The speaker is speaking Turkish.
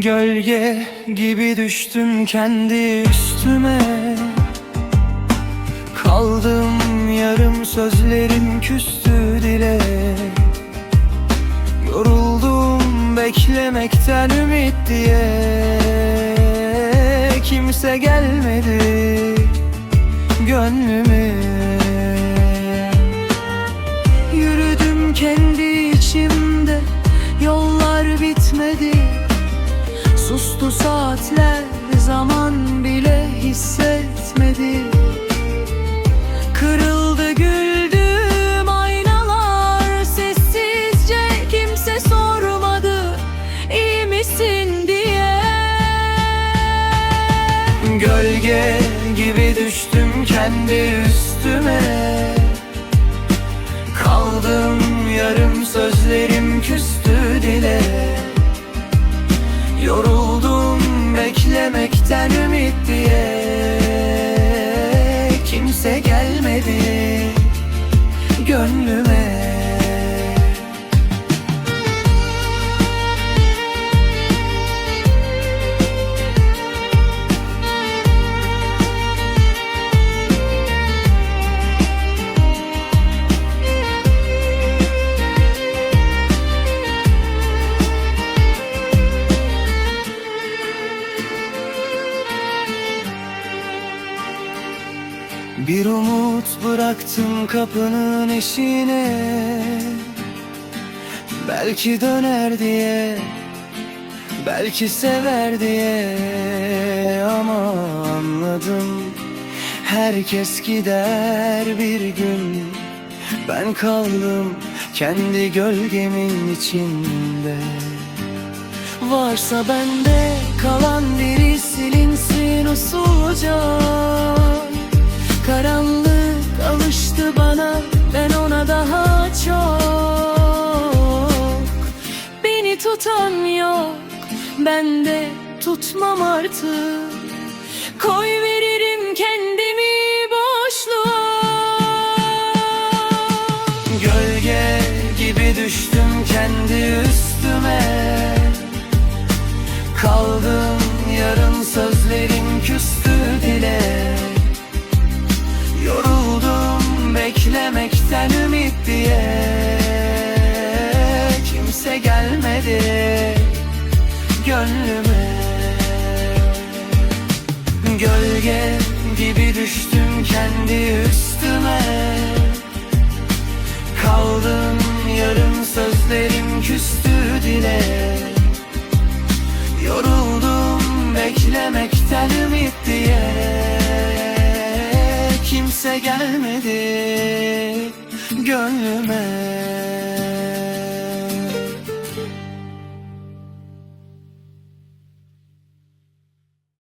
Gölge gibi düştüm kendi üstüme. Kaldım yarım sözlerim küstü dile. Yoruldum beklemekten ümit diye. Kimse gelmedi gönlüme. Yürüdüm kendi içimde Yollar bitmedi Sustu saatler Zaman bile hissetmedi. Kırıldı güldüm aynalar Sessizce kimse sormadı iyi misin? diye. Gölge gibi düştüm kendi üstüme. Kaldım yarım sözlerim küstü dile. Yoruldum beklemekten ümit diye Kimse gelmedi. Gönlüme Bir umut bıraktım kapının eşiğine Belki döner diye Belki sever diye. Ama anladım Herkes gider bir gün. Ben kaldım kendi gölgemin içinde. Varsa bende kalan biri silinsin usulca tutan yok ben de tutmam artık. Koy veririm kendimi boşluğa. Gölge gibi düştüm kendi üstüme. Kaldım yarın sözlerim küstü dile. Yoruldum beklemekten ümit diye gelmedi gönlüme. Gölge gibi düştüm kendi üstüme. Kaldım yarım sözlerim küstü dile. Yoruldum beklemekten ümit diye. Kimse gelmedi gönlüme